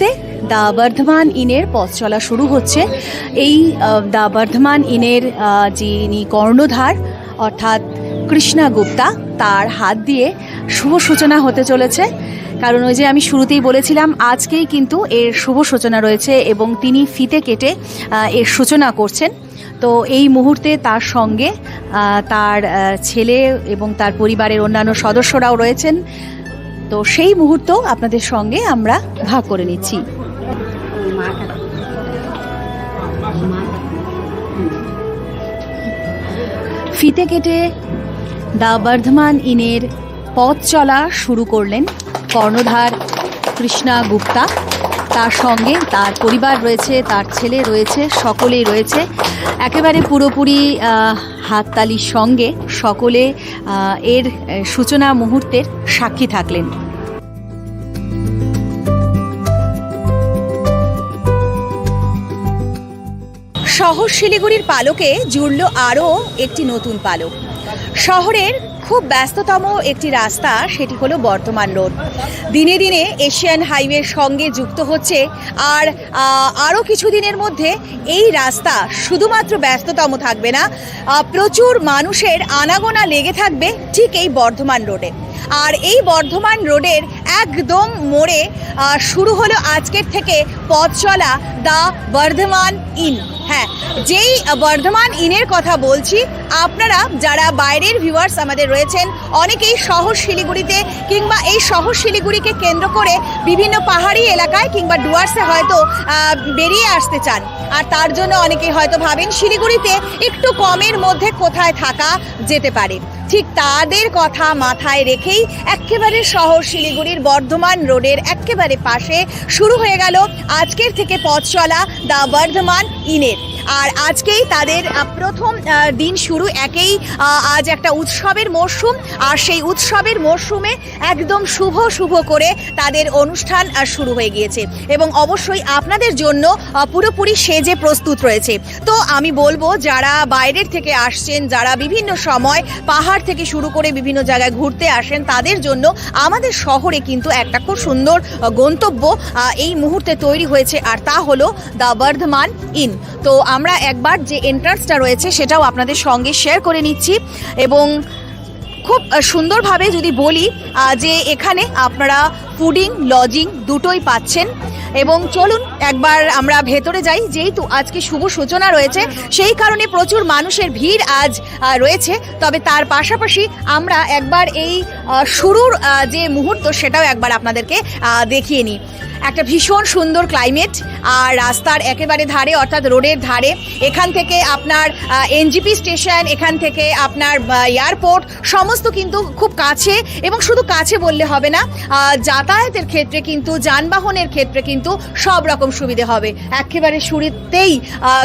তো মুহূর্তে দা বর্ধমান ইনের পথ চলা শুরু হচ্ছে। এই দা বর্ধমান ইনের যিনি কর্ণধার, অর্থাৎ কৃষ্ণা গুপ্তা, তার হাত দিয়ে শুভ সূচনা হতে চলেছে। কারণ ওই যে আমি শুরুতেই বলেছিলাম, আজকেই কিন্তু এর শুভ সূচনা রয়েছে এবং তিনি ফিতে কেটে এর সূচনা করছেন। তো এই মুহূর্তে তার সঙ্গে তার ছেলে এবং তার পরিবারের অন্যান্য সদস্যরাও রয়েছেন। তো সেই মুহূর্ত আপনাদের সঙ্গে আমরা ভাগ করে নিচ্ছি। ফিতে কেটে দা বর্ধমান ইনের পথ চলা শুরু করলেন কর্ণধার কৃষ্ণা গুপ্তা। তার সঙ্গে তার পরিবার রয়েছে, তার ছেলে রয়েছে, সকলেই রয়েছে। একেবারে পুরোপুরি হাততালির সঙ্গে সকলে এর সূচনা মুহূর্তের সাক্ষী থাকলেন। শহর শিলিগুড়ির পালকে জুড়ল আরও একটি নতুন পালক। শহরের খুব ব্যস্ততম একটি রাস্তা, সেটি হলো বর্তমান রোড। দিনে দিনে এশিয়ান হাইওয়ের সঙ্গে যুক্ত হচ্ছে আর আরও কিছুদিনের মধ্যে এই রাস্তা শুধুমাত্র ব্যস্ততম থাকবে না প্রচুর মানুষের আনাগোনা লেগে থাকবে ঠিক এই বর্ধমান রোডে। আর এই বর্ধমান রোডের একদম মোড়ে শুরু হলো আজকের থেকে পথ চলা দা বর্ধমান ইন। হ্যাঁ যেই বর্ধমান ইনের কথা বলছি, আপনারা যারা বাইরের ভিউয়ার্স আমাদের রয়েছেন, অনেকেই শহর শিলিগুড়িতে কিংবা এই শহর শিলিগুড়িকে কেন্দ্র করে বিভিন্ন পাহাড়ি এলাকায় কিংবা ডুয়ার্সে হয়তো বেরিয়ে আসতে চান। আর তার জন্য অনেকেই হয়তো ভাবেন শিলিগুড়িতে একটু কমের মধ্যে কোথায় থাকা যেতে পারে। ঠিক তাদের কথা মাথায় রেখেই একেবারে শহর শিলিগুড়ির বর্ধমান রোডের একেবারে পাশে শুরু হয়ে গেল আজকের থেকে পথ চলা দ্য বর্ধমান ইনের। আর আজকেই তাদের প্রথম দিন শুরু একেই আজ একটা উৎসবের মরশুম। আর সেই উৎসবের মরশুমে একদম শুভ শুভ করে তাদের অনুষ্ঠান শুরু হয়ে গিয়েছে। এবং অবশ্যই আপনাদের জন্য পুরোপুরি সেজে প্রস্তুত রয়েছে। তো আমি বলব, যারা বাইরের থেকে আসছেন, যারা বিভিন্ন সময় পাহাড় থেকে শুরু করে বিভিন্ন জায়গায় ঘুরতে আসেন, তাদের জন্য আমাদের শহরে কিন্তু একটা খুব সুন্দর গন্তব্য এই মুহূর্তে তৈরি হয়েছে। আর তা হলো দ্য বর্ধমান ইন। তো আমরা একবার যে এন্ট্রান্সটা রয়েছে সেটাও আপনাদের সঙ্গে শেয়ার করে নিচ্ছি এবং খুব সুন্দরভাবে যদি বলি যে এখানে আপনারা ফুডিং লজিং দুটোই পাচ্ছেন। এবং চলুন একবার আমরা ভেতরে যাই। যেহেতু আজকে শুভ সূচনা রয়েছে সেই কারণে প্রচুর মানুষের ভিড় আজ রয়েছে। তবে তার পাশাপাশি আমরা একবার এই শুরুর যে মুহূর্ত সেটাও একবার আপনাদেরকে দেখিয়ে নিই। একটা ভীষণ সুন্দর ক্লাইমেট আর রাস্তার একেবারে ধারে অর্থাৎ রোডের ধারে এখান থেকে আপনার এনজিপি স্টেশন এখান থেকে আপনার এয়ারপোর্ট সমস্ত কিন্তু খুব কাছে এবং শুধু কাছে বললে হবে না আহ, যাতায়াতের ক্ষেত্রে কিন্তু, যানবাহনের ক্ষেত্রে কিন্তু সব রকম সুবিধে হবে। একেবারে শুরুতেই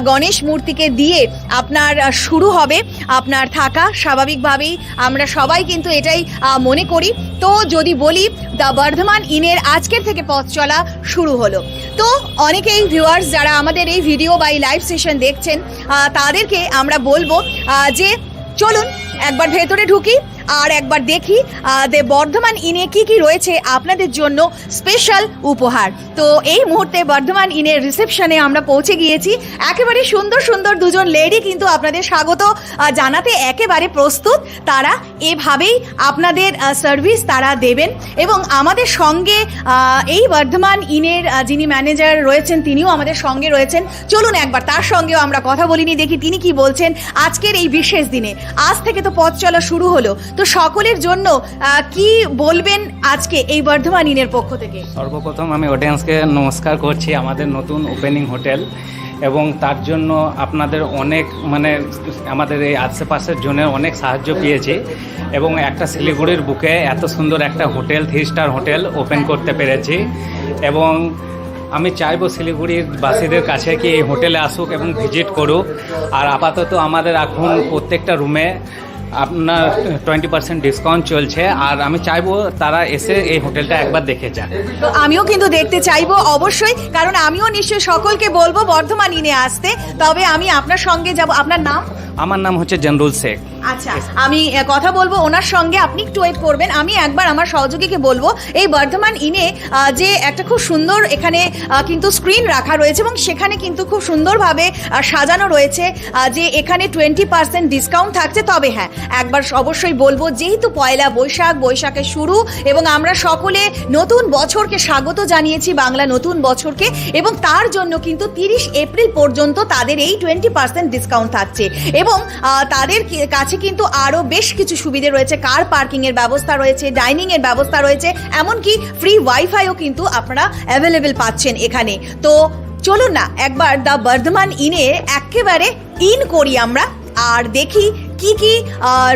গণেশ মূর্তিকে দিয়ে আপনার শুরু হবে। আপনার থাকা স্বাভাবিকভাবেই আমরা সবাই কিন্তু এটাই মনে করি। তো যদি বলি দ্য বর্ধমান ইনের আজকের থেকে পথ চলা শুরু হলো। তো অনেকেই ভিউয়ার্স যারা আমাদের এই ভিডিও বা এই লাইভ সেশন দেখছেন তাদেরকে আমরা বলব যে চলুন, একবার ভেতরে ঢুকি। আর একবার দেখি বর্ধমান ইনে কি কি রয়েছে আপনাদের জন্য স্পেশাল উপহার। তো এই মুহূর্তে বর্ধমান ইনের রিসেপশনে আমরা পৌঁছে গিয়েছি। একেবারে সুন্দর সুন্দর দুজন লেডি কিন্তু আপনাদের স্বাগত জানাতে একেবারে প্রস্তুত। তারা এভাবেই আপনাদের সার্ভিস তারা দেবেন। এবং আমাদের সঙ্গে এই বর্ধমান ইনের যিনি ম্যানেজার রয়েছেন, তিনিও আমাদের সঙ্গে রয়েছেন। চলুন একবার তার সঙ্গেও আমরা কথা বলিনি, দেখি তিনি কি বলছেন আজকের এই বিশেষ দিনে। আজ থেকে তো পথ চলা শুরু হলো। তো সকলের জন্য কি বলবেন আজকে এই বর্ধমান ইনের পক্ষ থেকে? সর্বপ্রথম আমি অডিয়েন্সকে নমস্কার করছি আমাদের নতুন ওপেনিং হোটেল এবং তার জন্য আপনাদের অনেক মানে আমাদের এই আশেপাশের জনের অনেক সাহায্য পেয়েছি এবং একটা শিলিগুড়ির বুকে এত সুন্দর একটা hotel three star hotel open করতে পেরেছি এবং আমি চাইব শিলিগুড়ির বাসীদের কাছে কি এই হোটেলে আসুক এবং ভিজিট করুক। আর আপাতত আমাদের এখন প্রত্যেকটা রুমে আপনার টোয়েন্টি পার্সেন্ট ডিসকাউন্ট চলছে আর আমি চাইব তারা এসে এই হোটেলটা একবার দেখে যান। তো আমিও কিন্তু দেখতে চাইব অবশ্যই কারণ আমিও নিশ্চয়ই সকলকে বলব বর্ধমান ইনে আসতে তবে আমি আপনার সঙ্গে যাব। আপনার নাম? আমার নাম হচ্ছে জেনরুল শেখ। আচ্ছা আমি কথা বলব ওনার সঙ্গে আপনি একটু ওয়েট করবেন। আমি একবার আমার সহযোগীকে বলব এই বর্ধমান ইনে যে একটা খুব সুন্দর এখানে কিন্তু স্ক্রিন রাখা রয়েছে এবং সেখানে কিন্তু খুব সুন্দরভাবে সাজানো রয়েছে যে এখানে টোয়েন্টি পার্সেন্ট ডিসকাউন্ট থাকছে। তবে হ্যাঁ একবার অবশ্যই বলব, যেহেতু পয়লা বৈশাখ, বৈশাখের শুরু, এবং আমরা সকলে নতুন বছরকে স্বাগত জানিয়েছি, বাংলা নতুন বছরকে, এবং তার জন্য কিন্তু তিরিশ এপ্রিল পর্যন্ত তাদের এই টোয়েন্টি পার্সেন্ট ডিসকাউন্ট থাকছে। এবং তাদের কাছে কিন্তু আরও বেশ কিছু সুবিধে রয়েছে কার পার্কিংয়ের ব্যবস্থা রয়েছে ডাইনিংয়ের ব্যবস্থা রয়েছে, এমনকি ফ্রি ওয়াইফাইও কিন্তু আপনারা অ্যাভেলেবেল পাচ্ছেন এখানে। তো চলুন না, একবার দ্য বর্ধমান ইনে একেবারে ইন করি আমরা, আর দেখি কি কি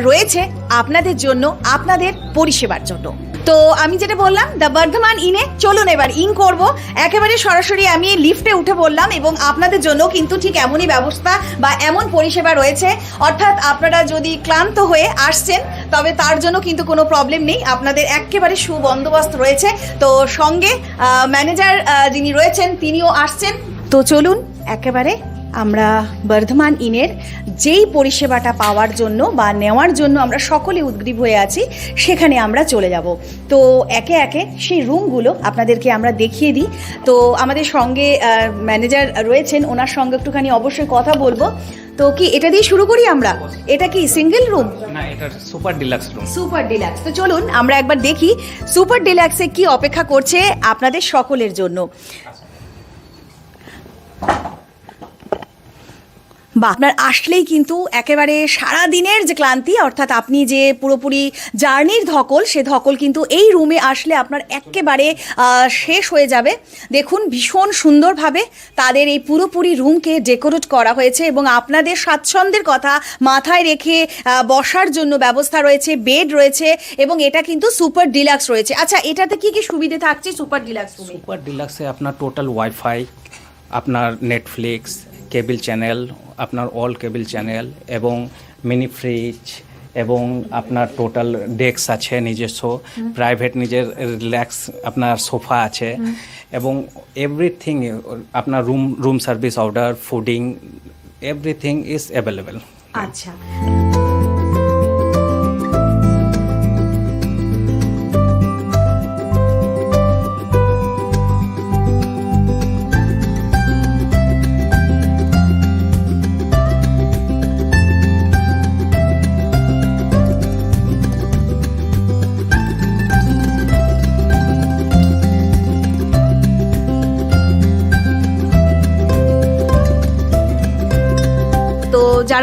রয়েছে আপনাদের জন্য, আপনাদের পরিষেবার জন্য। তো আমি যেটা বললাম, দ্য বর্ধমান ইনে, চলুন এবার ইন করব। একেবারে সরাসরি আমি লিফটে উঠে বললাম এবং আপনাদের জন্য কিন্তু ঠিক এমনই ব্যবস্থা বা এমন পরিষেবা রয়েছে। অর্থাৎ আপনারা যদি ক্লান্ত হয়ে আসছেন, তবে তার জন্য কিন্তু কোনো প্রবলেম নেই। আপনাদের একেবারে সুবন্দোবস্ত রয়েছে। তো সঙ্গে ম্যানেজার যিনি রয়েছেন, তিনিও আসছেন। তো চলুন, একেবারে আমরা বর্ধমান ইনের যেই পরিষেবাটা পাওয়ার জন্য বা নেওয়ার জন্য আমরা সকলে উদ্গ্রীব হয়ে আছি সেখানে আমরা চলে যাব। তো একে একে সেই রুমগুলো আপনাদেরকে আমরা দেখিয়ে দিই। তো আমাদের সঙ্গে ম্যানেজার রয়েছেন ওনার সঙ্গে একটুখানি অবশ্যই কথা বলব। তো কি এটা দিয়ে শুরু করি আমরা? এটা কি সিঙ্গেল রুম? না এটা super deluxe room. Super deluxe. তো চলুন আমরা একবার দেখি সুপার ডিলাক্সে কি অপেক্ষা করছে আপনাদের সকলের জন্য। বা আপনার আসলেই কিন্তু একেবারে সারা দিনের যে ক্লান্তি, অর্থাৎ আপনি যে পুরোপুরি জার্নির ধকল, সে ধকল কিন্তু এই রুমে আসলে আপনার একেবারে শেষ হয়ে যাবে। দেখুন ভীষণ সুন্দরভাবে তাদের এই পুরোপুরি রুমকে ডেকোরেট করা হয়েছে এবং আপনাদের স্বাচ্ছন্দ্যের কথা মাথায় রেখে বসার জন্য ব্যবস্থা রয়েছে বেড রয়েছে এবং এটা কিন্তু সুপার ডিলাক্স রয়েছে। আচ্ছা এটাতে কি কি সুবিধে থাকছে সুপার ডিলাক্স সুপার ডিলাক্সে আপনার টোটাল ওয়াইফাই আপনার নেটফ্লিক্স কেবল চ্যানেল আপনার অল কেবিল চ্যানেল এবং মিনি ফ্রিজ এবং আপনার টোটাল ডেস্ক আছে নিজস্ব প্রাইভেট নিজের রিল্যাক্স আপনার সোফা আছে এবং এভরিথিং আপনার room room service order fooding everything is available আচ্ছা।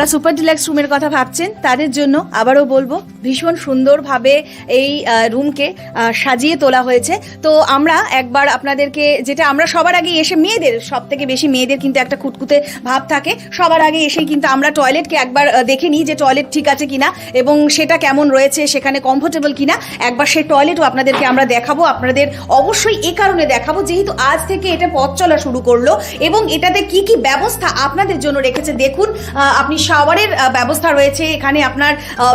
যারা সুপার ডিলাক্স রুমের কথা ভাবছেন তাদের জন্য আবারও বলব ভীষণ সুন্দরভাবে এই রুমকে সাজিয়ে তোলা হয়েছে। তো আমরা একবার আপনাদেরকে, যেটা আমরা সবার আগে এসে মেয়েদের সব থেকে বেশি মেয়েদের কিন্তু একটা খুঁতখুঁতে ভাব থাকে। সবার আগে এসেই কিন্তু আমরা টয়লেটকে একবার দেখে নিই যে টয়লেট ঠিক আছে কিনা এবং সেটা কেমন রয়েছে, সেখানে কমফোর্টেবল কিনা। একবার সেই টয়লেটও আপনাদেরকে আমরা দেখাবো। আপনাদের অবশ্যই এ কারণে দেখাবো, যেহেতু আজ থেকে এটা পথ চলা শুরু করল এবং এটাতে কি কি ব্যবস্থা আপনাদের জন্য রেখেছে। দেখুন আপনি শাওয়ারের ব্যবস্থা রয়েছে। এখানে আপনার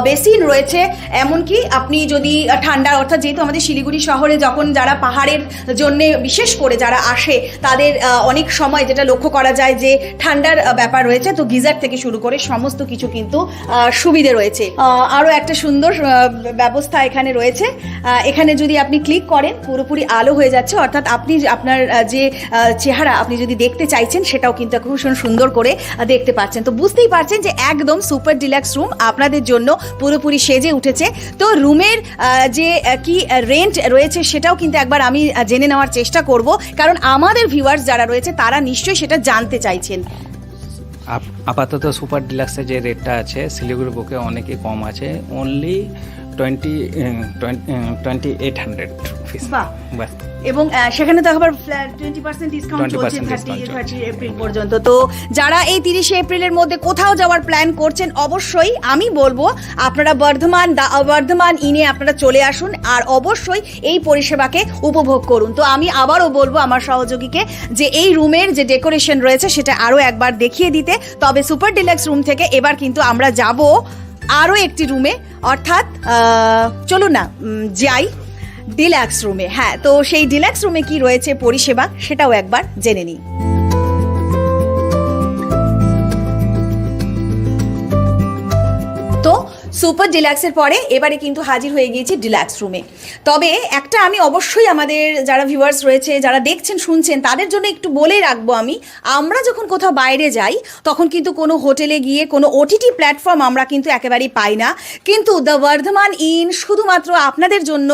বেসিন রয়েছে এমনকি আপনি যদি ঠান্ডা, অর্থাৎ যেহেতু আমাদের শিলিগুড়ি শহরে যখন যারা পাহাড়ের জন্য, বিশেষ করে যারা আসে, তাদের অনেক সময় যেটা লক্ষ্য করা যায় যে, ঠান্ডার ব্যাপার রয়েছে, তো গিজার থেকে শুরু করে সমস্ত কিছু কিন্তু সুবিধে রয়েছে। আরও একটা সুন্দর ব্যবস্থা এখানে রয়েছে। এখানে যদি আপনি ক্লিক করেন, পুরোপুরি আলো হয়ে যাচ্ছে, অর্থাৎ আপনি আপনার যে চেহারা আপনি যদি দেখতে চাইছেন, সেটাও কিন্তু খুব সুন্দর করে দেখতে পাচ্ছেন। তো বুঝতেই পারছেন যে, একদম সুপার ডিলাক্স রুম আপনাদের জন্য পুরোপুরি সেজে উঠেছে। তো রুমের যে কি রেন্ট রয়েছে সেটাও কিন্তু একবার আমি জেনে নেওয়ার চেষ্টা করব। কারণ আমাদের ভিউয়ার্স যারা রয়েছে, তারা নিশ্চয়ই সেটা জানতে চাইছেন। আপাতত সুপার ডিলাক্সের যে রেটটা আছে শিলিগুড়ি বুকে অনেকই কম আছে। Only twenty twenty eight hundred rupees বাহ। এবং সেখানে তো আবার টোয়েন্টি পার্সেন্ট ডিসকাউন্ট চলছে থার্টি থার্টি এপ্রিল পর্যন্ত। তো যারা এই তিরিশে এপ্রিলের মধ্যে কোথাও যাওয়ার প্ল্যান করছেন অবশ্যই আমি বলব আপনারা বর্ধমান বর্ধমান ইনে আপনারা চলে আসুন আর অবশ্যই এই পরিষেবাকে উপভোগ করুন। তো আমি আবারও বলব আমার সহযোগীকে যে এই রুমের যে ডেকোরেশন রয়েছে সেটা আরও একবার দেখিয়ে দিতে। তবে সুপার ডিলাক্স রুম থেকে এবার কিন্তু আমরা যাব আরও একটি রুমে, অর্থাৎ চলো না যাই ডিল্যাক্স রুমে। হ্যাঁ তো সেই ডিল্যাক্স রুমে কি রয়েছে পরিষেবা, সেটাও একবার জেনে নিই। সুপার ডিলাক্সের পরে এবারে কিন্তু হাজির হয়ে গিয়েছি ডিলাক্স রুমে। তবে একটা আমি অবশ্যই আমাদের যারা ভিউয়ার্স রয়েছে, যারা দেখছেন, শুনছেন, তাদের জন্য একটু বলেই রাখব আমি, আমরা যখন কোথাও বাইরে যাই, তখন কিন্তু কোনো হোটেলে গিয়ে কোনো ওটিটি প্ল্যাটফর্ম আমরা কিন্তু একেবারেই পাই না। কিন্তু দ্য বর্ধমান ইন শুধুমাত্র আপনাদের জন্য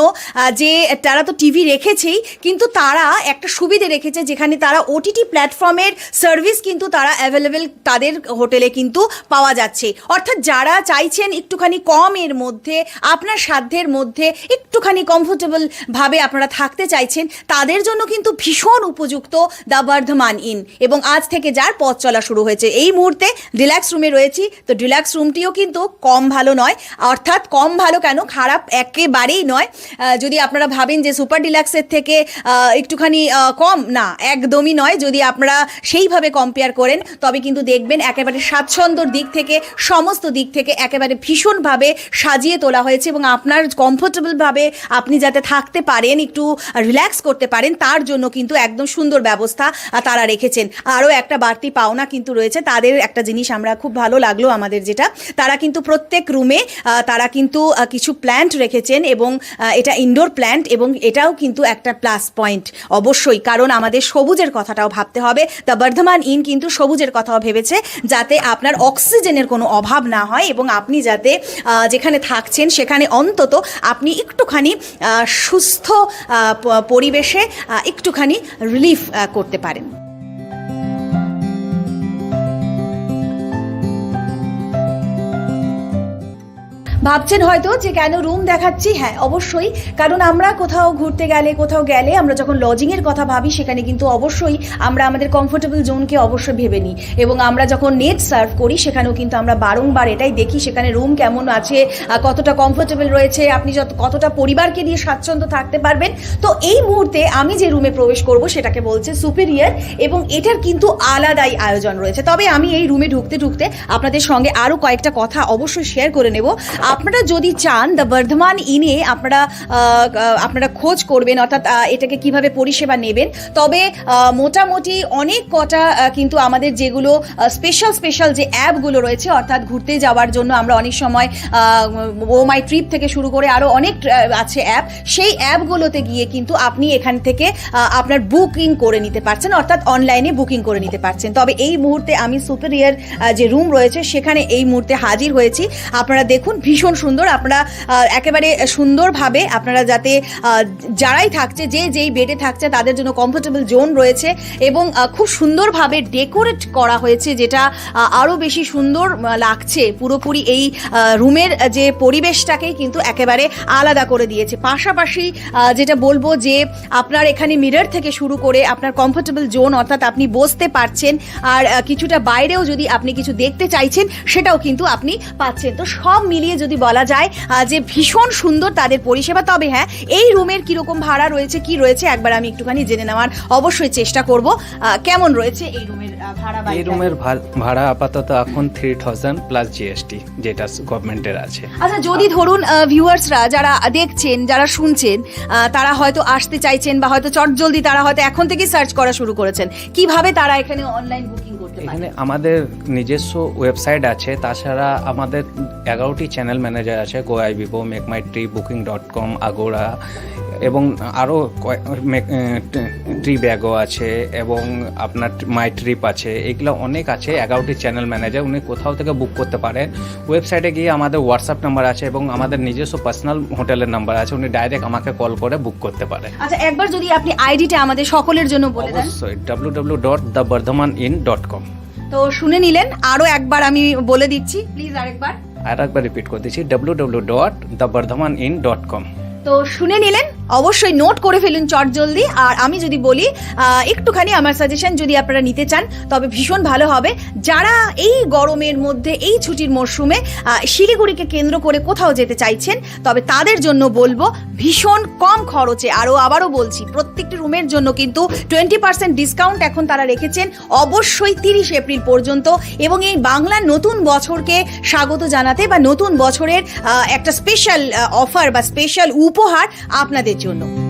যে তারা তো টিভি রেখেছেই, কিন্তু তারা একটা সুবিধে রেখেছে যেখানে তারা ওটিটি প্ল্যাটফর্মের সার্ভিস কিন্তু তারা অ্যাভেলেবেল তাদের হোটেলে কিন্তু পাওয়া যাচ্ছে। অর্থাৎ যারা চাইছেন একটুখানি কমের মধ্যে, আপনার সাধ্যের মধ্যে একটুখানি কমফোর্টেবল ভাবে আপনারা থাকতে চাইছেন, তাদের জন্য কিন্তু ভীষণ উপযুক্ত দ্য বর্ধমান ইন। এবং আজ থেকে যার পথ চলা শুরু হয়েছে। এই মুহূর্তে ডিলাক্স রুমে রয়েছি। তো ডিলাক্স রুমটিও কিন্তু কম ভালো নয়। অর্থাৎ কম ভালো কেন? খারাপ একেবারেই নয়। যদি আপনারা ভাবেন যে সুপার ডিলাক্সের থেকে একটুখানি কম, না, একদমই নয়। যদি আপনারা সেইভাবে কম্পেয়ার করেন, তবে কিন্তু দেখবেন একেবারে স্বাচ্ছন্দ্যর দিক থেকে, সমস্ত দিক থেকে একেবারে ভীষণভাবে সাজিয়ে তোলা হয়েছে এবং আপনার কমফোর্টেবলভাবে আপনি যাতে থাকতে পারেন, একটু রিল্যাক্স করতে পারেন, তার জন্য কিন্তু একদম সুন্দর ব্যবস্থা তারা রেখেছেন। আরও একটা বাড়তি পাওনা কিন্তু রয়েছে, তাদের একটা জিনিস আমরা খুব ভালো লাগল আমাদের যেটা, তারা কিন্তু প্রত্যেক রুমে তারা কিন্তু কিছু প্ল্যান্ট রেখেছেন এবং এটা ইনডোর প্ল্যান্ট এবং এটাও কিন্তু একটা প্লাস পয়েন্ট অবশ্যই। কারণ আমাদের সবুজের কথাটাও ভাবতে হবে দ্য বর্ধমান ইন কিন্তু সবুজের কথাও ভেবেছে, যাতে আপনার অক্সিজেনের কোনো অভাব না হয় এবং আপনি যাতে যেখানে থাকছেন সেখানে অন্তত আপনি একটুখানি সুস্থ পরিবেশে একটুখানি রিলিফ করতে পারেন। ভাবছেন হয়তো যে কেন রুম দেখাচ্ছি? হ্যাঁ অবশ্যই। কারণ আমরা কোথাও ঘুরতে গেলে, কোথাও গেলে আমরা যখন লজিংয়ের কথা ভাবি, সেখানে কিন্তু অবশ্যই আমরা আমাদের কমফোর্টেবল জোনকে অবশ্যই ভেবে নিই। এবং আমরা যখন নেট সার্ভ করি, সেখানেও কিন্তু আমরা বারংবার এটাই দেখি, সেখানে রুম কেমন আছে কতটা কমফোর্টেবল রয়েছে, আপনি যত, কতটা পরিবারকে নিয়ে স্বাচ্ছন্দ্য থাকতে পারবেন। তো এই মুহূর্তে আমি যে রুমে প্রবেশ করব, সেটাকে বলছে সুপিরিয়র এবং এটার কিন্তু আলাদাই আয়োজন রয়েছে। তবে আমি এই রুমে ঢুকতে ঢুকতে আপনাদের সঙ্গে আরও কয়েকটা কথা অবশ্যই শেয়ার করে নেব। আপনারা যদি চান, দ্য বর্ধমান ইনে আপনারা আপনারা খোঁজ করবেন, অর্থাৎ এটাকে কীভাবে পরিষেবা নেবেন। তবে মোটামুটি অনেক কটা কিন্তু আমাদের যেগুলো স্পেশাল স্পেশাল যে অ্যাপগুলো রয়েছে, অর্থাৎ ঘুরতে যাওয়ার জন্য আমরা অনেক সময় ও মাই ট্রিপ থেকে শুরু করে আরও অনেক আছে অ্যাপ। সেই অ্যাপগুলোতে গিয়ে কিন্তু আপনি এখান থেকে আপনার বুকিং করে নিতে পারছেন, অর্থাৎ অনলাইনে বুকিং করে নিতে পারছেন। তবে এই মুহূর্তে আমি সুপিরিয়ার যে রুম রয়েছে, সেখানে এই মুহূর্তে হাজির হয়েছি। আপনারা দেখুন, ভীষণ সুন্দর। আপনারা একেবারে সুন্দরভাবে আপনারা যাতে যারাই থাকছে, যে যেই বেডে থাকছে, তাদের জন্য কমফোর্টেবল জোন রয়েছে এবং খুব সুন্দরভাবে ডেকোরেট করা হয়েছে, যেটা আরও বেশি সুন্দর লাগছে। পুরোপুরি এই রুমের যে পরিবেশটাকেই কিন্তু একেবারে আলাদা করে দিয়েছে। পাশাপাশি যেটা বলব যে, আপনার এখানে মিরর থেকে শুরু করে আপনার কমফোর্টেবল জোন অর্থাৎ আপনি বসতে পারছেন, আর কিছুটা বাইরেও যদি আপনি কিছু দেখতে চাইছেন, সেটাও কিন্তু আপনি পাচ্ছেন। তো সব মিলিয়ে যদি বলা যায় যে ভীষণ সুন্দর তাদের পরিষেবা তবে হ্যাঁ এই রুমের কীরকম ভাড়া রয়েছে কি রয়েছে একবার আমি একটুখানি জেনে নেওয়ার অবশ্যই চেষ্টা করব। কেমন রয়েছে এই রুমের ভাড়া এই রুমের ভাড়া আপাতত এখন থ্রি থাউজেন্ড প্লাস জিএসটি যেটা গভর্নমেন্টের আছে। আচ্ছা যদি ধরুন ভিউয়ার্সরা যারা দেখছেন যারা শুনছেন আহ, তারা হয়তো আসতে চাইছেন বা হয়তো চটজলদি তারা হয়তো এখন থেকেই সার্চ করা শুরু করেছেন কীভাবে তারা এখানে অনলাইন বুকিং এখানে আমাদের নিজস্ব ওয়েবসাইট আছে তাছাড়া আমাদের এগারোটি চ্যানেল ম্যানেজার আছে Goibibo make my trip booking dot com Agoda এবং আরও ট্রি ব্যাগও আছে এবং আপনার মাই ট্রিপ আছে এগুলো অনেক আছে। এগারোটি চ্যানেল ম্যানেজার উনি কোথাও থেকে বুক করতে পারেন ওয়েবসাইটে গিয়ে আমাদের হোয়াটসঅ্যাপ নাম্বার আছে এবং আমাদের নিজস্ব পার্সোনাল হোটেলের নাম্বার আছে। উনি ডাইরেক্ট আমাকে কল করে বুক করতে পারেন আচ্ছা একবার যদি আপনি আইডিটা আমাদের সকলের জন্য বলে দেন। অবশ্যই W W dot the Bardhaman inn dot com তো শুনে নিলেন আরও একবার আমি বলে দিচ্ছি প্লিজ আরেকবার। আর একবার রিপিট করে দিচ্ছি W W dot the Bardhaman inn dot com তো শুনে নিলেন অবশ্যই নোট করে ফেলুন চট জলদি। আর আমি যদি বলি একটুখানি আমার সাজেশন যদি আপনারা নিতে চান, তবে ভীষণ ভালো হবে। যারা এই গরমের মধ্যে, এই ছুটির মরশুমে শিলিগুড়িকে কেন্দ্র করে কোথাও যেতে চাইছেন, তবে তাদের জন্য বলব, ভীষণ কম খরচে আরও আবারও বলছি, প্রত্যেকটি রুমের জন্য কিন্তু টোয়েন্টি পার্সেন্ট ডিসকাউন্ট এখন তারা রেখেছেন, অবশ্যই তিরিশ এপ্রিল পর্যন্ত। এবং এই বাংলার নতুন বছরকে স্বাগত জানাতে বা নতুন বছরের একটা স্পেশাল অফার বা স্পেশাল উপহার আপনাদের জন্য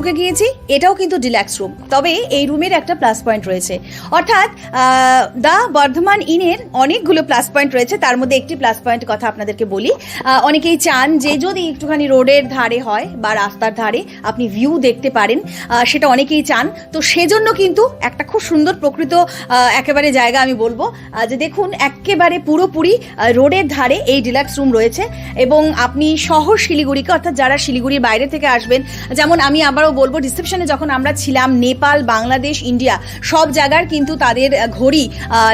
ঢুকে গিয়েছি। এটাও কিন্তু ডিল্যাক্স রুম তবে এই রুমের একটা প্লাস পয়েন্ট রয়েছে। অর্থাৎ দা বর্ধমান ইনের অনেকগুলো প্লাস পয়েন্ট রয়েছে। তার মধ্যে একটি প্লাস পয়েন্ট কথা আপনাদেরকে বলি। অনেকেই চান যে যদি একটুখানি রোডের ধারে হয় বা রাস্তার ধারে আপনি ভিউ দেখতে পারেন সেটা অনেকেই চান। তো সেজন্য কিন্তু একটা খুব সুন্দর প্রকৃত একেবারে জায়গা আমি বলব। যে দেখুন একেবারে পুরোপুরি রোডের ধারে এই ডিলাক্স রুম রয়েছে। এবং আপনি শহর শিলিগুড়িকে, অর্থাৎ যারা শিলিগুড়ির বাইরে থেকে আসবেন, যেমন আমি আবারও বলব রিসেপশনে যখন আমরা ছিলাম, নেপাল, বাংলাদেশ, ইন্ডিয়া, সব জায়গার কিন্তু তাদের ঘড়ি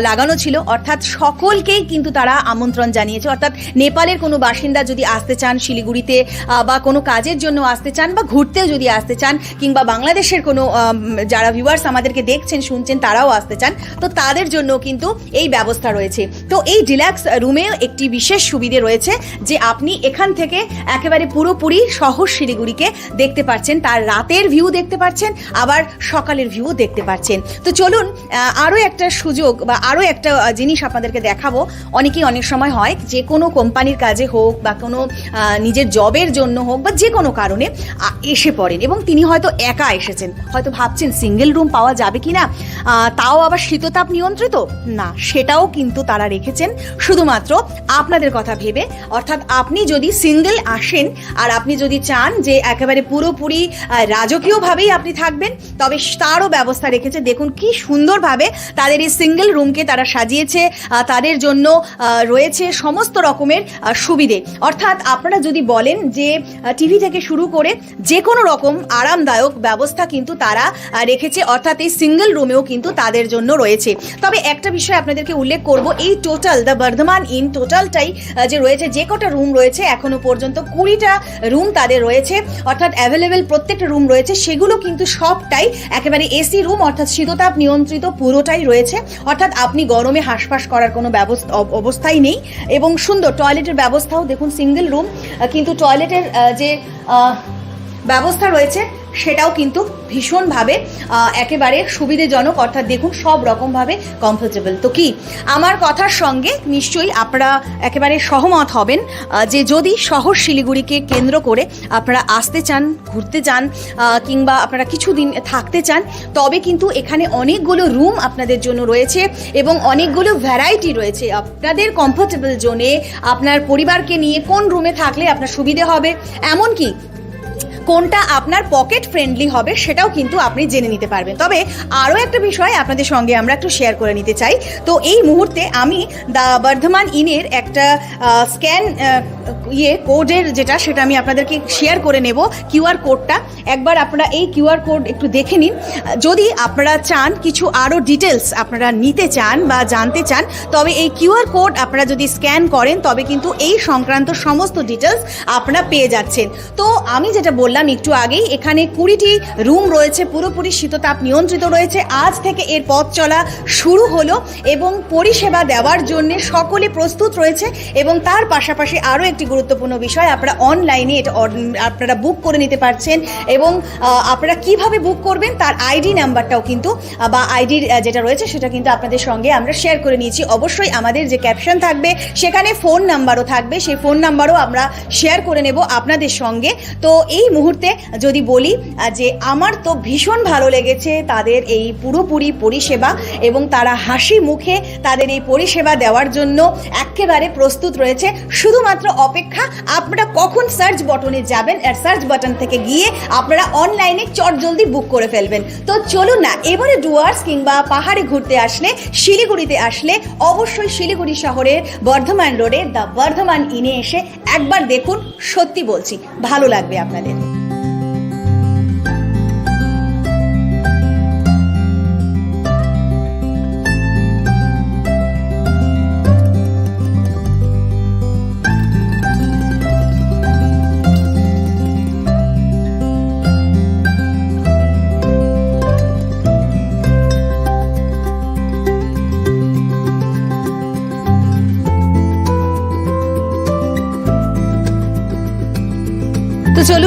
লাগানো ছিল। অর্থাৎ সকলকেই কিন্তু তারা আমন্ত্রণ জানিয়েছে। অর্থাৎ নেপালের কোনো বাসিন্দা যদি আসতে চান, শিলিগুড়িতে বা কোনো কাজের জন্য আসতে চান, বা ঘুরতেও যদি আসতে চান, কিংবা বাংলাদেশের কোনো যারা ভিউয়ার্স আমাদেরকে দেখছেন, শুনছেন, তারাও আসতে চান, তো তাদের জন্য কিন্তু এই ব্যবস্থা রয়েছে। তো এই ডিলাক্স রুমে একটি বিশেষ সুবিধে রয়েছে যে আপনি এখান থেকে একেবারে পুরোপুরি শহর শিলিগুড়িকে দেখতে পাচ্ছেন তার রাতের ভিউ দেখতে পাচ্ছেন আবার সকালের ভিউ দেখতে পাচ্ছেন তো চলুন আরও একটা সুযোগ বা আরও একটা জিনিস আপনাদেরকে দেখাবো। অনেকেই অনেক সময় হয় যে কোনো কোম্পানির কাজে হোক বা কোনো নিজের জবের জন্য হোক বা যে কোনো কারণে এসে পড়েন এবং তিনি হয়তো একা এসেছেন। হয়তো ভাবছেন সিঙ্গেল রুম পাওয়া যাবে কি না তাও আবার শীততাপ নিয়ন্ত্রিত? না সেটাও কিন্তু তারা রেখেছেন। শুধুমাত্র আপনাদের কথা ভেবে অর্থাৎ আপনি যদি সিঙ্গেল আসেন আর আপনি যদি চান যে একেবারে পুরোপুরি আহ, রাজকীয়ভাবেই আপনি থাকবেন, তবে তারও ব্যবস্থা রেখেছে। দেখুন কি সুন্দরভাবে তাদের এই সিঙ্গেল রুমকে তারা সাজিয়েছে তাদের জন্য রয়েছে সমস্ত রকমের সুবিধে। অর্থাৎ আপনারা যদি বলেন যে টিভি থেকে শুরু করে যে কোনো রকম আরামদায়ক ব্যবস্থা কিন্তু তারা রেখেছে। অর্থাৎ এই সিঙ্গেল রুমেও কিন্তু তাদের জন্য রয়েছে। তবে একটা বিষয় আপনাদেরকে উল্লেখ করব, এই টোটাল দ্য বর্ধমান ইন টোটালটাই যে রয়েছে, যে কটা রুম রয়েছে, এখনও পর্যন্ত কুড়িটা রুম তাদের রয়েছে। অর্থাৎ অ্যাভেলেবেল প্রত্যেকটা রুম রয়েছে, সেগুলো কিন্তু সবটাই একেবারে এসি রুম অর্থাৎ শীততাপ নিয়ন্ত্রিত পুরোটাই রয়েছে। অর্থাৎ আপনি গরমে হাঁসফাঁস করার কোনো ব্যবস্থা অবস্থাই নেই। এবং সুন্দর টয়লেটের ব্যবস্থাও দেখুন সিঙ্গেল রুম কিন্তু টয়লেটের যে ব্যবস্থা রয়েছে, সেটাও কিন্তু ভীষণভাবে একেবারে সুবিধেজনক, অর্থাৎ দেখুন সব রকমভাবে কমফোর্টেবল তো কি, আমার কথার সঙ্গে নিশ্চয়ই আপনারা একেবারে সহমত হবেন যে যদি শহর শিলিগুড়িকে কেন্দ্র করে আপনারা আসতে চান, ঘুরতে চান কিংবা আপনারা কিছুদিন থাকতে চান, তবে কিন্তু এখানে অনেকগুলো রুম আপনাদের জন্য রয়েছে এবং অনেকগুলো ভ্যারাইটি রয়েছে। আপনাদের কমফোর্টেবল জোনে আপনার পরিবারকে নিয়ে কোন রুমে থাকলে আপনার সুবিধে হবে? এমনকি কোনটা আপনার পকেট ফ্রেন্ডলি হবে সেটাও কিন্তু আপনি জেনে নিতে পারবেন। তবে আরও একটা বিষয় আপনাদের সঙ্গে আমরা একটু শেয়ার করে নিতে চাই। তো এই মুহূর্তে আমি দা বর্ধমান ইনের একটা স্ক্যান ইয়ে কোডের যেটা, সেটা আমি আপনাদেরকে শেয়ার করে নেব কিউআর কোডটা একবার আপনারা এই কিউআর কোড একটু দেখে নিন। যদি আপনারা চান কিছু আরও ডিটেলস আপনারা নিতে চান বা জানতে চান, তবে এই কিউআর কোড আপনারা যদি স্ক্যান করেন, তবে কিন্তু এই সংক্রান্ত সমস্ত ডিটেলস আপনারা পেয়ে যাচ্ছেন। তো আমি যেটা বললাম একটু আগেই, এখানে কুড়িটি রুম রয়েছে, পুরোপুরি শীততাপ নিয়ন্ত্রিত রয়েছে। আজ থেকে এর পথ চলা শুরু হলো এবং পরিষেবা দেওয়ার জন্য সকলে প্রস্তুত রয়েছে এবং তার পাশাপাশি আরও একটি গুরুত্বপূর্ণ বিষয়, আপনারা অনলাইনে এটা আপনারা বুক করে নিতে পারছেন এবং আপনারা কীভাবে বুক করবেন তার আইডি নাম্বারটাও কিন্তু বা আইডির যেটা রয়েছে সেটা কিন্তু আপনাদের সঙ্গে আমরা শেয়ার করে নিয়েছি। অবশ্যই আমাদের যে ক্যাপশন থাকবে, সেখানে ফোন নাম্বারও থাকবে। সেই ফোন নাম্বারও আমরা শেয়ার করে নেব আপনাদের সঙ্গে। তো এই মুহূর্তে মুহূর্তে যদি বলি যে আমার তো ভীষণ ভালো লেগেছে তাদের এই পুরোপুরি পরিষেবা এবং তারা হাসি মুখে তাদের এই পরিষেবা দেওয়ার জন্য একেবারে প্রস্তুত রয়েছে। শুধুমাত্র অপেক্ষা, আপনারা কখন সার্চ বটনে যাবেন আর সার্চ বাটন থেকে গিয়ে আপনারা অনলাইনে চট জলদি বুক করে ফেলবেন। তো চলুন না, এবারে ডুয়ার্স কিংবা পাহাড়ে ঘুরতে আসলে, শিলিগুড়িতে আসলে অবশ্যই শিলিগুড়ি শহরের বর্ধমান রোডে দ্য বর্ধমান ইনে এসে একবার দেখুন, সত্যি বলছি, ভালো লাগবে আপনাদের।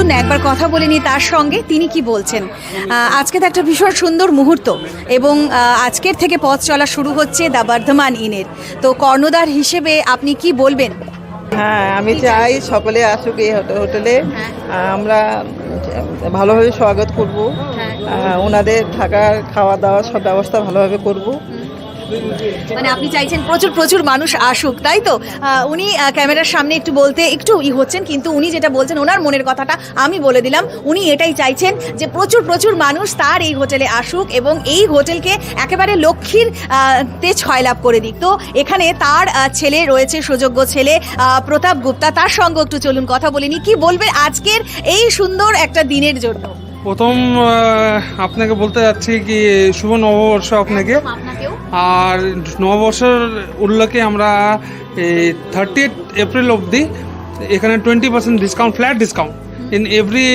তো চলুন না একবার কথা বলে নিই তার সঙ্গে তিনি কি বলছেন। আজকে তো একটা ভীষণ সুন্দর মুহূর্ত এবং আজকের থেকে পথ চলা শুরু হচ্ছে দ্য বর্ধমান ইনের। তো কর্ণধার হিসেবে আপনি কি বলবেন? হ্যাঁ আমি চাই সকলে আসুক এই হোটেলে। হ্যাঁ। আমরা ভালোভাবে স্বাগত করব। হ্যাঁ। ওনাদের থাকার খাওয়া দাওয়া সব ব্যবস্থা ভালোভাবে করব। মানে আপনি চাইছেন প্রচুর প্রচুর মানুষ আসুক, তাই তো? উনি ক্যামেরার সামনে একটু বলতে একটু ই হচ্ছেন, কিন্তু উনি যেটা বলছেন, ওনার মনের কথাটা আমি বলে দিলাম। উনি এটাই চাইছেন যে প্রচুর প্রচুর মানুষ তার এই হোটেলে আসুক এবং এই হোটেলকে একেবারে লক্ষ্মীর তে ছয় লাভ করে দিক। তো এখানে তার ছেলে রয়েছে, সুযোগ্য ছেলে প্রতাপ গুপ্তা। তার সঙ্গে একটু চলুন কথা বলিনি কি বলবে আজকের এই সুন্দর একটা দিনের জন্য? প্রথম আপনাকে বলতে যাচ্ছি কি শুভ নববর্ষ আপনাকে। আর নববর্ষের উল্লেখে আমরা থার্টি এপ্রিল অবধি এখানে twenty percent discount flat discount in every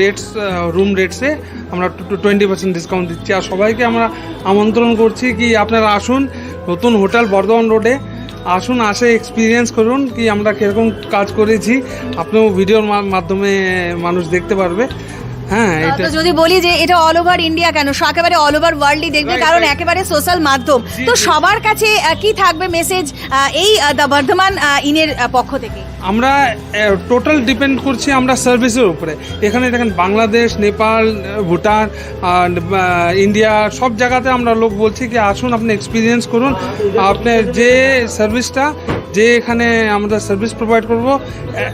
rates room রেটসে আমরা টোয়েন্টি পার্সেন্ট ডিসকাউন্ট দিচ্ছি। আর সবাইকে আমরা আমন্ত্রণ করছি কি আপনারা আসুন নতুন হোটেল বর্ধমান রোডে আসুন আসে এক্সপিরিয়েন্স করুন কি আমরা কীরকম কাজ করেছি। আপনিও ভিডিওর মাধ্যমে মানুষ দেখতে পারবে। হ্যাঁ এটা তো যদি বলি যে এটা অল ওভার ইন্ডিয়া কেন? সো একেবারে অল ওভার ওয়ার্ল্ডই দেখবে কারণ একেবারে সোশ্যাল মাধ্যম। তো সবার কাছে কি থাকবে মেসেজ এই দ্য বর্ধমান ইনের পক্ষ থেকে? আমরা টোটাল ডিপেন্ড করছি আমরা সার্ভিসের উপরে। এখানে দেখেন বাংলাদেশ নেপাল ভুটান ইন্ডিয়া সব জায়গাতে আমরা লোক বলছি কি আসুন আপনি এক্সপিরিয়েন্স করুন। আপনার যে সার্ভিসটা যে এখানে আমরা সার্ভিস প্রোভাইড করব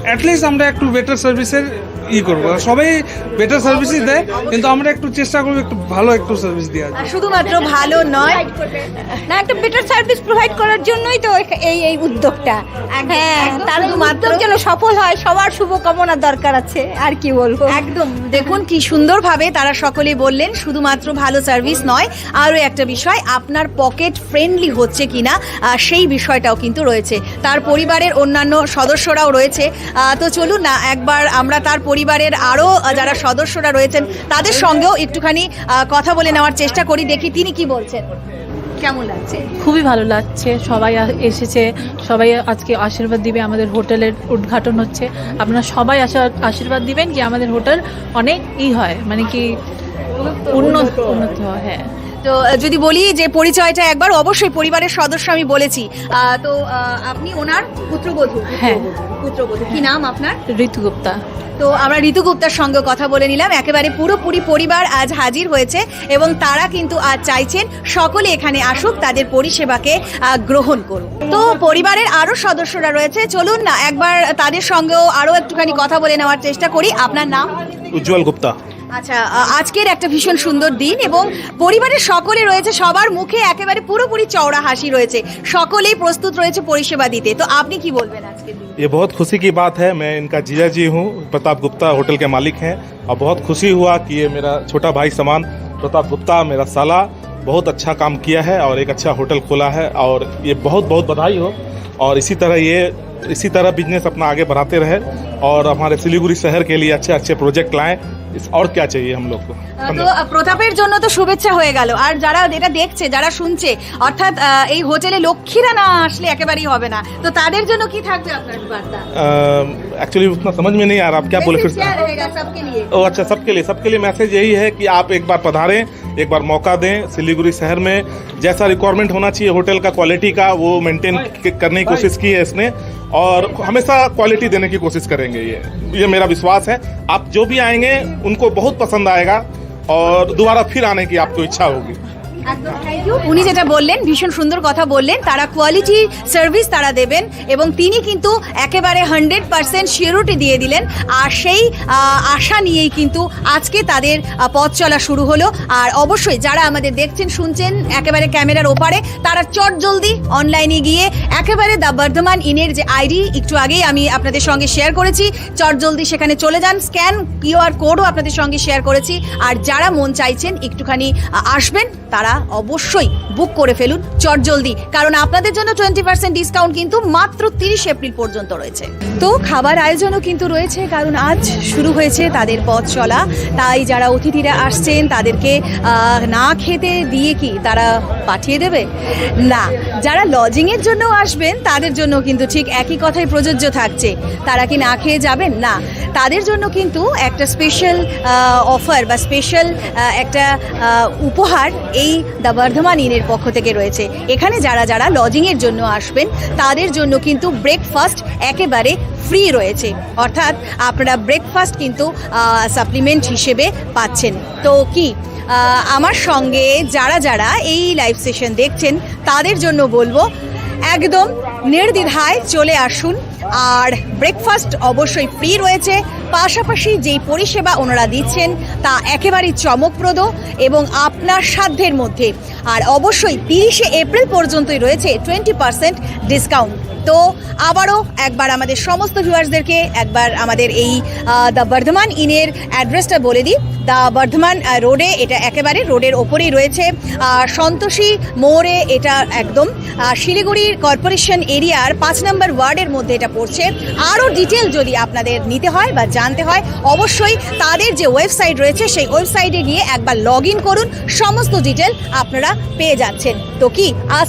অ্যাটলিস্ট আমরা একটু বেটার সার্ভিসের ই করব। সবাই বেটার সার্ভিসই দেয় কিন্তু আমরা একটু চেষ্টা করব একটু ভালো একটু সার্ভিস দেওয়ার। শুধুমাত্র ভালো নয় না একটা বেটার সার্ভিস প্রোভাইড করার জন্যই তো এই এই উদ্যোগটা। হ্যাঁ তার উদ্যোগ যেন সফল হয় সবার শুভকামনা দরকার আছে আর কি বলব। একদম। দেখুন কি সুন্দরভাবে তারা সকলেই বললেন শুধুমাত্র ভালো সার্ভিস নয় আরও একটা বিষয় আপনার পকেট ফ্রেন্ডলি হচ্ছে কিনা সেই বিষয়টাও কিন্তু রয়েছে। তার পরিবারের অন্যান্য সদস্যরাও রয়েছে। আহ, তো চলুন না একবার আমরা তার পরিবারের আরও যারা সদস্যরা রয়েছেন, তাদের সঙ্গেও একটুখানি কথা বলে নেওয়ার চেষ্টা করি, দেখি তিনি কি বলছেন। কেমন লাগছে? খুবই ভালো লাগছে, সবাই এসেছে, সবাই আজকে আশীর্বাদ দিবে, আমাদের হোটেলের উদ্ঘাটন হচ্ছে। আপনারা সবাই আশা- আশীর্বাদ দিবেন যে আমাদের হোটেল অনেক ই হয় মানে কি উন্নত উন্নত হয় হ্যাঁ। তো যদি বলি যে পরিচয়টা একবার অবশ্যই পরিবারের সদস্য আমি বলেছি। তো আপনি ওনার পুত্রবধূ হ্যাঁ। পুত্রবধূ। কি নাম আপনার? ঋতু গুপ্তা। তো আমরা ঋতু গুপ্তার সঙ্গে কথা বলে নিলাম। একেবারে পুরোপুরি পরিবার আজ হাজির হয়েছে এবং তারা কিন্তু আজ চাইছেন সকলে এখানে আসুক তাদের পরিষেবাকে গ্রহণ করুক। তো পরিবারের আরও সদস্যরা রয়েছে। চলুন না একবার তাদের সঙ্গেও আরও একটুখানি কথা বলে নেওয়ার চেষ্টা করি। আপনার নাম? উজ্জ্বল গুপ্তা। আচ্ছা আ- আজকের একটা ভীষণ সুন্দর দিন এবং পরিবারের সকলে রয়েছে সবার মুখে একেবারে পুরোপুরি চওড়া হাসি রয়েছে সকলেই প্রস্তুত রয়েছে পরিষেবা দিতে তো আপনি কি বলবেন আজকে ये बहुत खुशी की बात है मैं इनका जीजा जी हूँ प्रताप गुप्ता होटल के मालिक हैं और बहुत खुशी हुआ कि ये मेरा छोटा भाई समान प्रताप गुप्ता मेरा साला बहुत अच्छा काम किया है और एक अच्छा होटल खोला है और ये बहुत बहुत बधाई हो और इसी तरह ये इसी तरह बिजनेस अपना आगे बढ़ाते रहे और हमारे सिलीगुड़ी शहर के लिए अच्छे अच्छे प्रोजेक्ट लाएं इस और क्या चाहिए हम लोग को তো আহ, প্রতাপের জন্য তো শুভেচ্ছা হয়ে গেল আর যারা এটা দেখছে যারা শুনছে অর্থাৎ আহ, এই হোটেলে লক্ষ্মীরা না আসলে একেবারেই হবে না তো তাদের জন্য কি থাকবে আপনার বার্তা एक्चुअली उतना समझ में नहीं आ रहा आप क्या बोले फिर से क्या रहेगा सबके लिए ओ अच्छा सबके लिए सबके लिए मैसेज यही है कि आप एक बार पधारें एक बार मौका दें सिलीगुड़ी शहर में जैसा रिक्वायरमेंट होना चाहिए होटल का क्वालिटी का वो मेंटेन करने की कोशिश की है इसने और हमेशा क्वालिटी देने की कोशिश करेंगे ये। ये मेरा विश्वास है। आप जो भी आएँगे, उनको बहुत पसंद आएगा और दोबारा फिर आने की आपको इच्छा होगी। উনি যেটা বললেন, ভীষণ সুন্দর কথা বললেন, তারা কোয়ালিটি সার্ভিস তারা দেবেন এবং তিনি কিন্তু একেবারে হান্ড্রেড পার্সেন্ট শিওরিটি দিয়ে দিলেন। আর সেই আশা নিয়েই কিন্তু আজকে তাদের পথ চলা শুরু হলো। আর অবশ্যই যারা আমাদের দেখছেন, শুনছেন, একেবারে ক্যামেরার ওপারে, তারা চট জলদি অনলাইনে গিয়ে একেবারে দ্য বর্ধমান ইনের যে আইডি একটু আগেই আমি আপনাদের সঙ্গে শেয়ার করেছি। চট জলদি সেখানে চলে যান স্ক্যান কিউআর কোডও আপনাদের সঙ্গে শেয়ার করেছি। আর যারা মন চাইছেন, একটুখানি আসবেন, তারা অবশ্যই বুক করে ফেলুন চটজলদি, কারণ আপনাদের জন্য টোয়েন্টি পার্সেন্ট ডিসকাউন্ট কিন্তু মাত্র তিরিশ এপ্রিল পর্যন্ত রয়েছে। তো খাবার আয়োজনও কিন্তু রয়েছে, কারণ আজ শুরু হয়েছে তাদের পথ চলা। তাই যারা অতিথিরা আসছেন, তাদেরকে না খেতে দিয়ে কি তারা পাঠিয়ে দেবে? না, যারা লজিংয়ের জন্য আসবেন, তাদের জন্য কিন্তু ঠিক একই কথাই প্রযোজ্য থাকছে। তারা কি না খেয়ে যাবেন? না, তাদের জন্য কিন্তু একটা স্পেশাল অফার বা স্পেশাল একটা উপহার এই দ্য বর্ধমান ইনের পক্ষ থেকে রয়েছে। এখানে যারা যারা লজিংয়ের জন্য আসবেন, তাদের জন্য কিন্তু ব্রেকফাস্ট একেবারে ফ্রি রয়েছে। অর্থাৎ আপনারা ব্রেকফাস্ট কিন্তু সাপ্লিমেন্ট হিসেবে পাচ্ছেন। তো কি আমার সঙ্গে যারা যারা এই লাইভ সেশন দেখছেন, তাদের জন্য বলব, একদম নির্দ্বিধায় চলে আসুন। আর ব্রেকফাস্ট অবশ্যই ফ্রি রয়েছে। পাশাপাশি যেই পরিষেবা ওনারা দিচ্ছেন, তা একেবারেই চমকপ্রদ এবং আপনার সাধ্যের মধ্যে। আর অবশ্যই তিরিশে এপ্রিল পর্যন্তই রয়েছে টোয়েন্টি পার্সেন্ট ডিসকাউন্ট। তো আবারও একবার আমাদের সমস্ত ভিউয়ার্সদেরকে একবার আমাদের এই দ্য বর্ধমান ইনের অ্যাড্রেসটা বলে দিই। দ্য বর্ধমান রোডে এটা একেবারে রোডের ওপরেই রয়েছে। সন্তোষী মোড়ে এটা একদম। শিলিগুড়ির কর্পোরেশন এরিয়ার পাঁচ নম্বর ওয়ার্ডের মধ্যে এটা পড়ছে। আরও ডিটেল যদি আপনাদের নিতে হয় বা জানতে হয়, অবশ্যই তাদের যে ওয়েবসাইট রয়েছে সেই ওয়েবসাইটে গিয়ে একবার লগ করুন। সমস্ত ডিটেল আপনারা পেয়ে যাচ্ছেন। তো কি, আজ